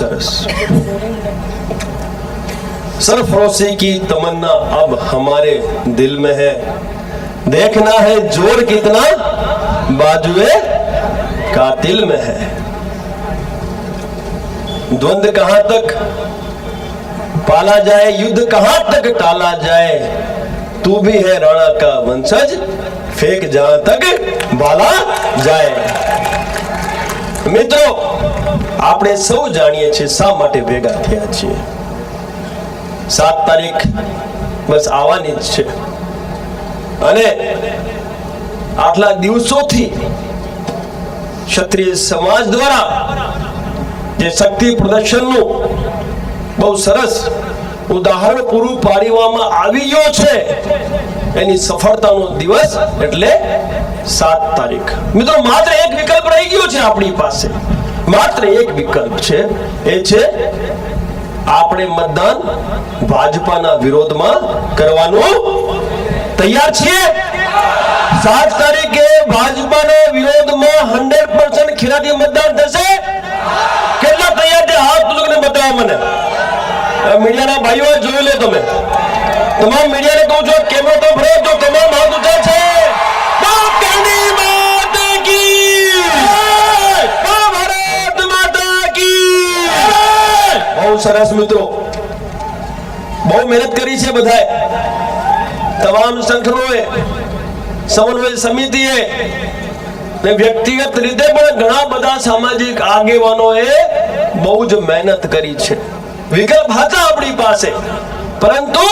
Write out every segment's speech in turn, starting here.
सरस सरफरोशी की तमन्ना अब हमारे दिल में है। देखना है ज़ोर कितना बाजुए कातिल में है। द्वंद कहाँ तक पाला जाए, युद्ध कहाँ तक टाला जाए, तू भी है राणा का वंशज, फेंक जहाँ तक बाला જાય મિત્રો, આપણે સૌ જાણીએ છીએ શા માટે ભેગા થયા છીએ. સાત તારીખ બસ આવવાની જ છે. અને આટલા દિવસોથી ક્ષત્રિય સમાજ દ્વારા જે શક્તિ પ્રદર્શનનું બહુ સરસ ઉદાહરણ પૂરું પાડવામાં આવી ગયો છે. એની સફળતાનો દિવસ એટલે સાત તારીખ. મિત્રો, માત્ર એક વિકલ્પ રહી ગયો છે આપણી પાસે. માત્ર એક વિકલ્પ છે. એ છે આપણે મતદાન ભાજપાના વિરોધમાં કરવાનું તૈયાર છીએ. સાત તારીખે ભાજપાના વિરોધમાં હંડ્રેડ પર્સન્ટ ખેલાડી મતદાન થશે કેટલા તૈયાર છે હાથ તું બતાવો મને આ મીડિયાના ભાઈઓ જોઈ લો તમે. તમામ મીડિયાને કહું છું, કેમેરો તો ભરો તો તમામ હાથ ઊંચા છે. બહુ સરસ મિત્રો. બહુ મહેનત કરી છે બધાએ. તમામ સંગઠનોએ, સમન્વય સમિતિએ ને વ્યક્તિગત રીતે પણ ઘણા બધા સામાજિક આગેવાનોએ બહુ જ મહેનત કરી છે. વિકલ્પ હતા આપણી પાસે. પરંતુ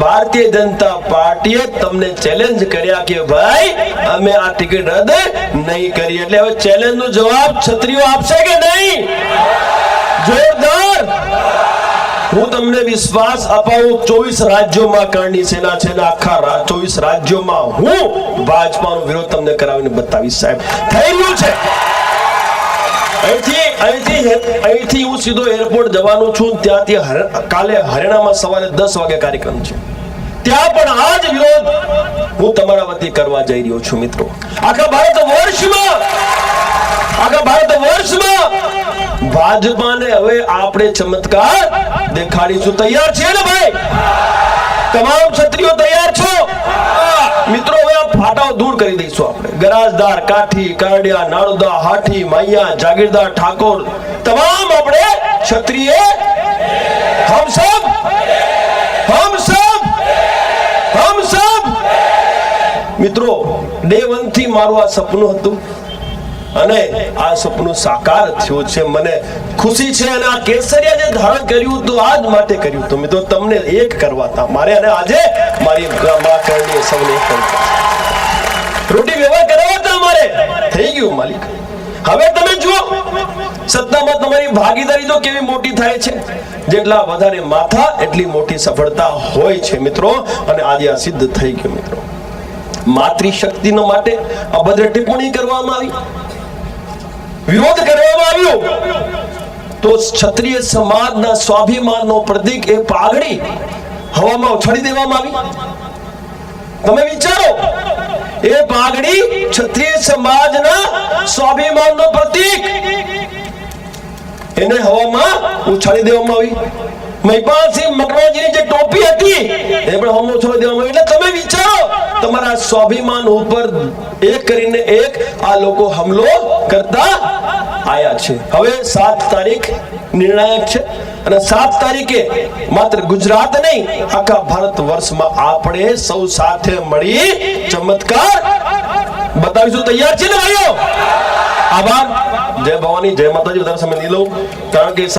ભારતીય જનતા પાર્ટીએ તમને ચેલેન્જ કર્યા કે ભાઈ, અમે આ ટિકિટ રદ નહીં કરી એટલે હવે ચેલેન્જ નો જવાબ છત્રીઓ આપશે કે નહીં? જોરદાર! હું તમને વિશ્વાસ અપાવું, ચોવીસ રાજ્યોમાં કરણી સેના છે આખા ચોવીસ રાજ્યોમાં હું ભાજપાનો વિરોધ તમને કરાવીને બતાવીશ, સાહેબ. થઈ રહ્યું છે. અહીંથી અહીંથી અહીંથી હું સીધો એરપોર્ટ જવાનો છું. ત્યાંથી કાલે હરિયાણામાં સવારે દસ વાગે કાર્યક્રમ છે. ત્યાં પણ આ જ વિરોધ હું તમારા વતી કરવા જઈ રહ્યો છું, મિત્રો. આખા ભારત વર્ષમાં આખા ભારત વર્ષમાં ભાજપાને હવે આપણે ચમત્કાર દેખાડીશું. તૈયાર છે ને ભાઈ? તમામ ક્ષત્રિયો તૈયાર છો? મિત્રો દૂર કરી દઈશું આપણે. ગરાજદાર, કાઠી, કારડિયા, નાળુદા હાઠી માયા જાગીરદાર ઠાકોર, તમામ આપણે ક્ષત્રિય હમ સબ હમ સબ હમ સબ મિત્રો થી મારું આ સપનું હતું અને આ સપનું સાકાર થયું છે. મને ખુશી છે અને આ કેસરિયા જે ધારણ કર્યું હતું આજ માટે કર્યું હતું. મિત્રો, તમને એક કરવા હતા. મારે અને આજે મારી સૌને એક કરતા રોટી વ્યવહાર કરાવો મારે થઈ ગયું, માલિક. હવે તમે જુઓ, સત્તામાં તમારી ભાગીદારી તો કેવી મોટી થાય છે? જેટલા વધારે માથા, એટલી મોટી સફળતા હોય છે, મિત્રો. અને આજે આ સિદ્ધ થઈ ગયું, મિત્રો. માતૃશક્તિનો માટે અભદ્ર ટિપ્પણી કરવામાં આવી. વિરોધ કરવામાં આવ્યો. તો ક્ષત્રિય સમાજના સ્વાભિમાનનો પ્રતીક એ પાઘડી હવામાં ઉછાળી દેવામાં આવી. તમે વિચારો એ પાઘડી ક્ષત્રિય સમાજના સ્વાભિમાનનો પ્રતીક. એને હવામાં ઉછાળી દેવામાં આવી. મહિપાલસિંહ મકવાજીની જે ટોપી હતી, એ પણ હવામાં ઉછાળી દેવામાં આવી. એટલે તમારા સ્વાભિમાન ઉપર એક કરીને એક આ લોકો હમલો કરતા આયા છે. હવે સાત તારીખ નિર્ણાયક છે અને સાત તારીખે માત્ર ગુજરાત નહીં, આખા ભારત વર્ષમાં આપણે સૌ સાથે મળી ચમત્કાર બતાવીશું. તૈયાર છે ને ભાઈઓ? આભાર. જય ભવાની, જય માતાજી. બધા સમય લઈ લઉં, કારણ કે